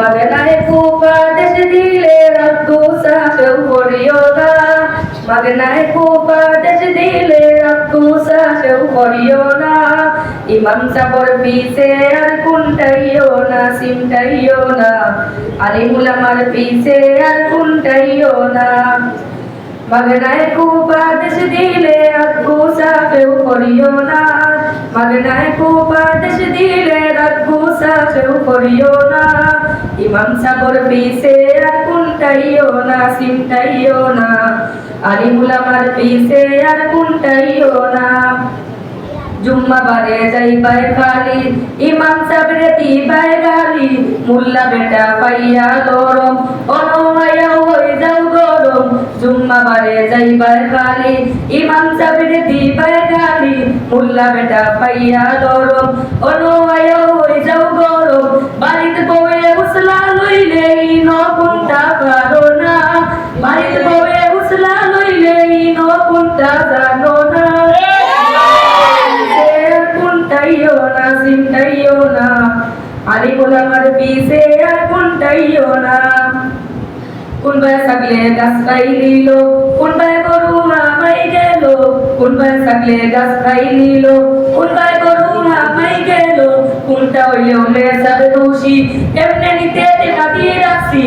মগনায় উপদেশ দিলে করিও না। মগনায় উপদেশ দিলে করিও না। ইমাম সাবর পিছে আর কুন্টাইও না সিমটাইও না। আলিমুল আমার পিছে আর কুন্টাইও না। মগনায় উপদেশ দিলে করিও না। মগনায় উপদেশ দিলে কেউ করিও না, ইমাম সাবর পিছে আর কুন্টাইও না, সিমটাইও না, আলিমুল আমার পিছে আর কুন্টাইও না। জুম্মা বারে যাইবাই খালি, ইমাম সাবরে দিবাই গালি, মুল্লা বেটা পাইয়া গরম অনমায়া হয়ে যাও গরম। জুম্মা বারে যাইবাই খালি, ইমাম সাবরে দিবাই গালি, মুল্লা বেটা পাইয়া গরম অনমায়া হয়ে যাও আলি গোলামার পিছে আর কোনটাইও না। কোনবাই থাকলে গাছ খাই নিল কোনবাই গরু মামাই গেল কোনবাই থাকলে গাছ খাই নিল কোনবাই গরু মামাই গেল, কোনটা হইলে হলে যাবে দোষী এমনি নিতে দেখা দিয়ে রাখছি?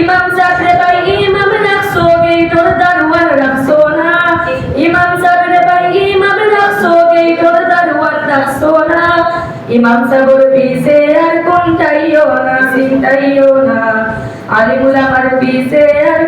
ইমাম সাহেব ভাই, ইমাম রাখছো গেইটোর দারোয়ান রাখছো না। ইমাম সাহেব ভাই, ইমাম রাখছো গেইটোর দারোয়ান রাখছো না। ইমাম সাহেবের পিছে আর কোনটাইও না চিন্তাইও না। আলিমুল আমার পিছে আর